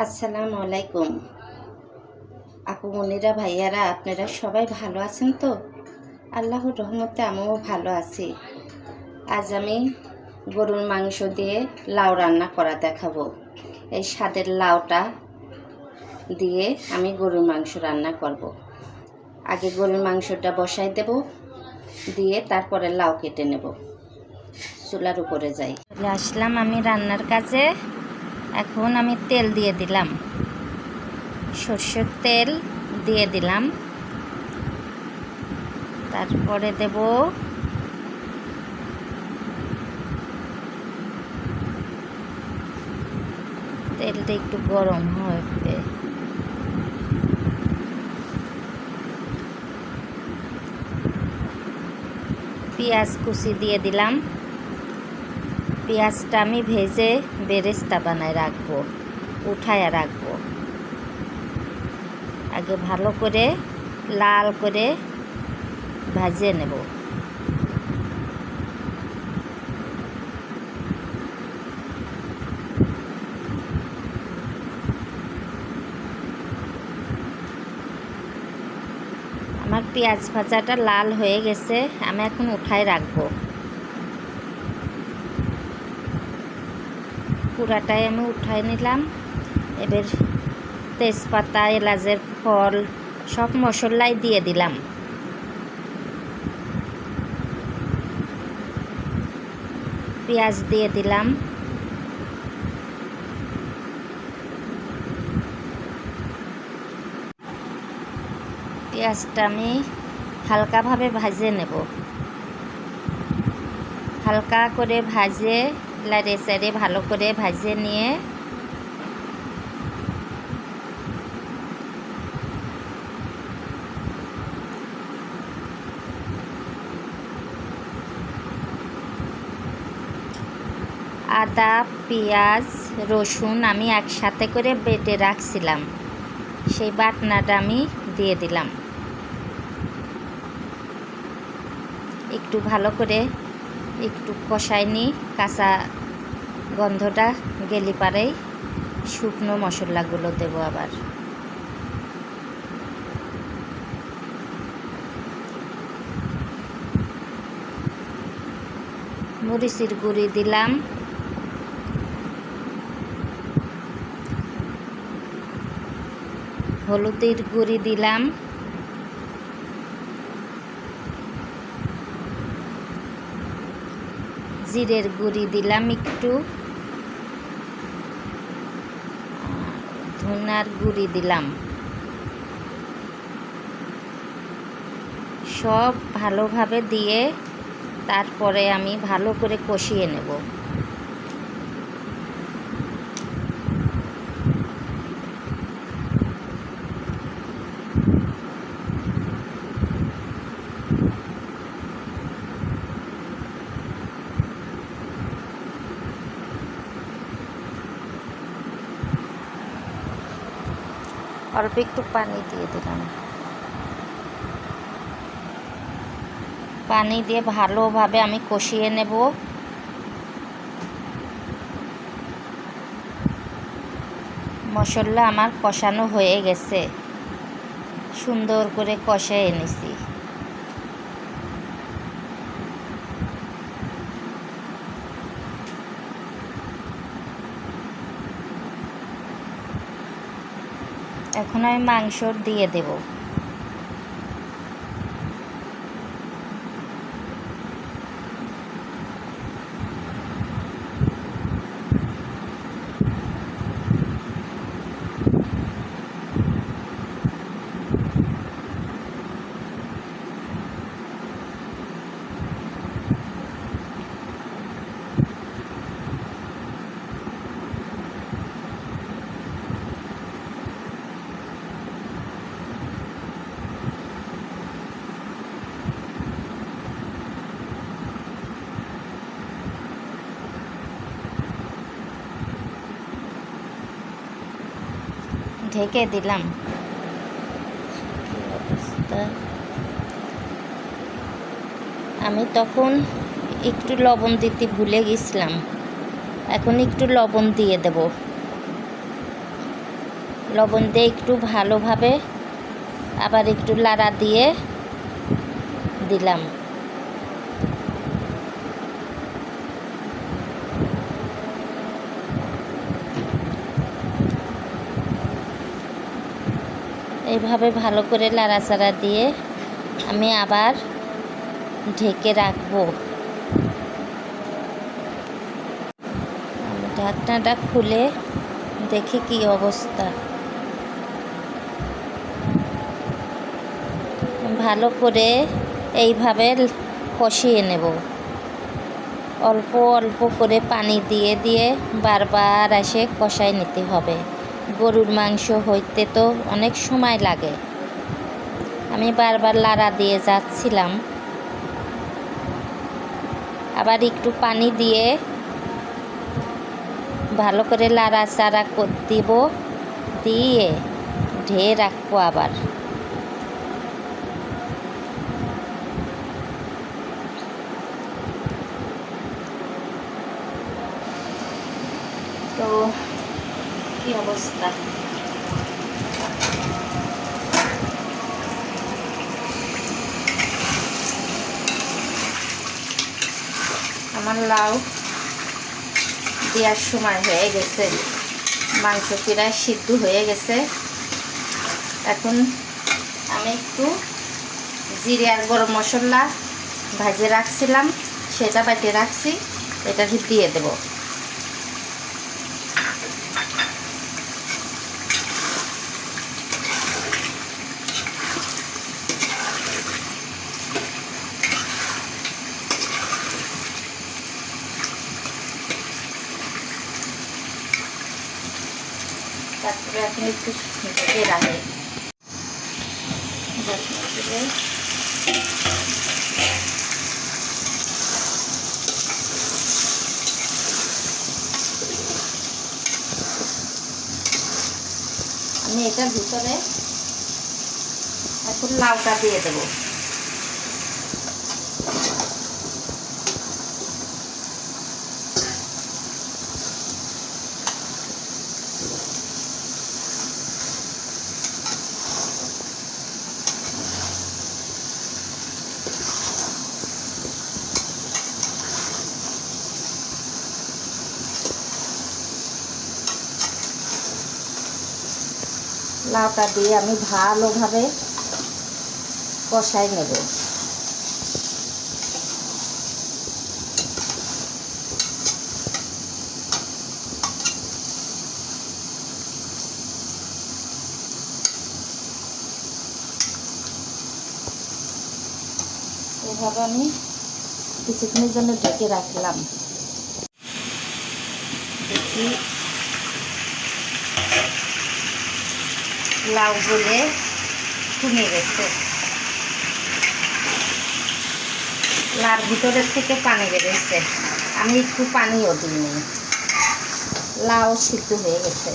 আসসালামু আলাইকুম। আপু মনিরা ভাইয়ারা, আপনারা সবাই ভালো আছেন তো? আল্লাহর রহমতে আমিও ভালো আছি। আজ আমি গরুর মাংস দিয়ে লাউ রান্না করা দেখাবো। এই স্বাদের লাউটা দিয়ে আমি গরুর মাংস রান্না করব। আগে গরুর মাংসটা বসাই দেব, দিয়ে তারপরে লাউ কেটে নেব। চুলার উপরে যাই। আসলাম আমি রান্নার কাজে। এখন আমি তেল দিয়ে দিলাম। সর্ষের তেল দিয়ে দিলাম। তারপরে দেব তেলটা একটু গরম হবে। পেঁয়াজ কুচি দিয়ে দিলাম। পেঁয়াজটা আমি ভেজে বেরেস্তা বানায় রাখব, উঠায় রাখব। আগে ভালো করে লাল করে ভাজিয়ে নেব। আমার পেঁয়াজ ভাজাটা লাল হয়ে গেছে, আমি এখন উঠায় রাখব। পুরাটাই আমি উঠাই নিলাম। এবার তেজপাতা, এলাচের ফল, সব মশলাই দিয়ে দিলাম। পেঁয়াজ দিয়ে দিলাম। পেঁয়াজটা আমি হালকাভাবে ভাজে নেব। হালকা করে ভাজে লাড়ে চাড়ে ভালো করে ভাজে নিয়ে আদা, পেঁয়াজ, রসুন আমি একসাথে করে বেটে রাখছিলাম। সেই বাটনাটা আমি দিয়ে দিলাম। একটু ভালো করে একটু কষাই নিই, কাঁচা গন্ধটা গেলি পারেই। শুকনো মশলাগুলো দেবো আবার। মরিচের গুঁড়ি দিলাম। হলুদের গুঁড়ি দিলাম। জিরের গুঁড়ি দিলাম একটু। ধনার গুঁড়ি দিলাম। সব ভালোভাবে দিয়ে তারপরে আমি ভালো করে কষিয়ে নেব। অল্প একটু পানি দিয়ে দিলাম। পানি দিয়ে ভালোভাবে আমি কষিয়ে নেব। মশলা আমার কষানো হয়ে গেছে। সুন্দর করে কষে এনেছি। এখন আমি মাংস দিয়ে দেব। ঢেকে দিলাম। আমি তখন একটু লবণ দিতে ভুলে গেছিলাম। এখন একটু লবণ দিয়ে দেব। লবণ দিয়ে একটু ভালোভাবে আবার একটু লাড়া দিয়ে দিলাম। এইভাবে ভালো করে লাড়াচাড়া দিয়ে আমি আবার ঢেকে রাখব। ঢাকনাটা খুলে দেখি কি অবস্থা। ভালো করে এইভাবে কষিয়ে নেব। অল্প অল্প করে পানি দিয়ে দিয়ে বারবার এসে কষাই নিতে হবে। গরুর মাংস হইতে তো অনেক সময় লাগে। আমি বারবার লাড়া দিয়ে যাচ্ছিলাম। আবার একটু পানি দিয়ে ভালো করে লাড়া চাড়া দিব, দিয়ে ঢেয়ে রাখব আবার তো কি আমার লাউ দেওয়ার সময় হয়ে গেছে। মাংস প্রায় সিদ্ধ হয়ে গেছে। এখন আমি একটু জিরে আর গরম মশলা ভাজে রাখছিলাম, সেটা বাটে রাখছি এটা দিয়ে দেবো। আমি এটার ভিতরে এখন লাউটা দিয়ে দেবো। লাউটা দিয়ে আমি ভালোভাবে কষাই নেব। এভাবে আমি কিছুক্ষণের জন্য ঢেকে রাখলাম। দেখি লাউ বলে কমে গেছে। লার ভিতরের থেকে পানি বেরোচ্ছে আমি একটু পানিও দিইনি। লাউ সিদ্ধ হয়ে গেছে।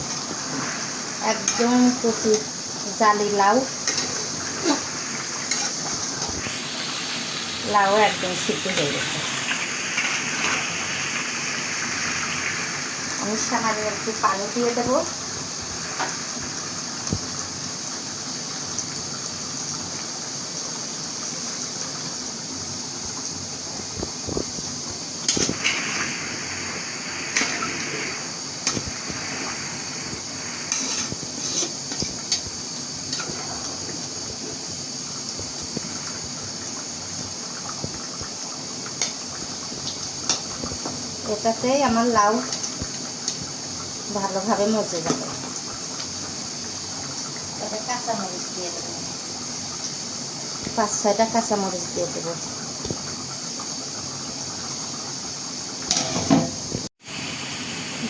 একদম কচি জালি লাউ। লাউ একদম সিদ্ধ হয়ে গেছে। আমি সামান্য একটু পানি দিয়ে দেবো। এটাতে আমার লাউ ভালোভাবে মজে যাবে। এটা কাঁচামরিচ দিয়ে দেবো। পাঁচ ছয়টা কাঁচামরিচ দিয়ে দেবো।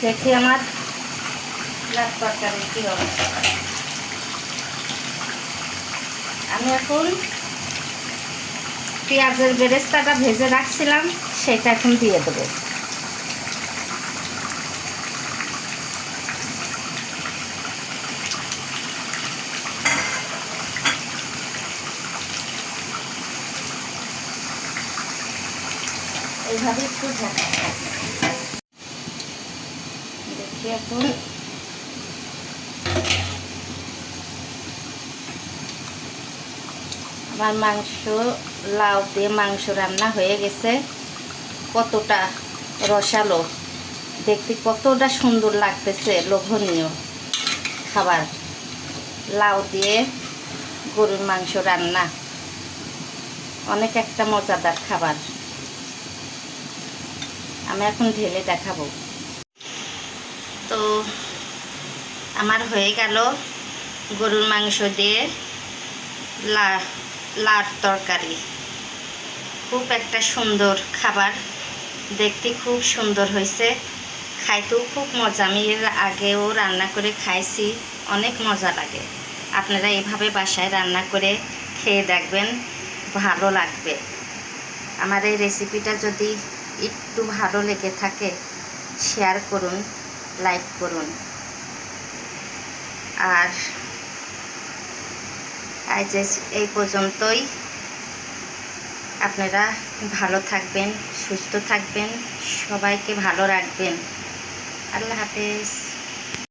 দেখি আমার লাউ তরকারি অবস্থা। আমি এখন পেঁয়াজের বেরেস্তাটা ভেজে রাখছিলাম, সেটা এখন দিয়ে দেবো। এইভাবে একটু দেখি এখন। আমার মাংস, লাউ দিয়ে মাংস রান্না হয়ে গেছে। কতটা রসালো। দেখতে কতটা সুন্দর লাগতেছে, লোভনীয় খাবার। লাউ দিয়ে গরুর মাংস রান্না। অনেক একটা মজাদার খাবার। আমি এখন ঢেলে দেখাবো। তো আমার হয়ে গেল গরুর মাংস দিয়ে লা লার তরকারি। খুব একটা সুন্দর খাবার। দেখতে খুব সুন্দর হয়েছে। খাইতেও খুব মজা। আমি এর আগেও রান্না করে খাইছি। অনেক মজা লাগে। আপনারা এভাবে বাসায় রান্না করে খেয়ে দেখবেন। ভালো লাগবে। আমার এই রেসিপিটা যদি একটু ভালো লেগে থাকে শেয়ার করুন লাইক করুন। আর আজ এই পর্যন্তই। আপনারা ভালো থাকবেন, সুস্থ থাকবেন, সবাইকে ভালো রাখবেন। আল্লাহ হাফেজ।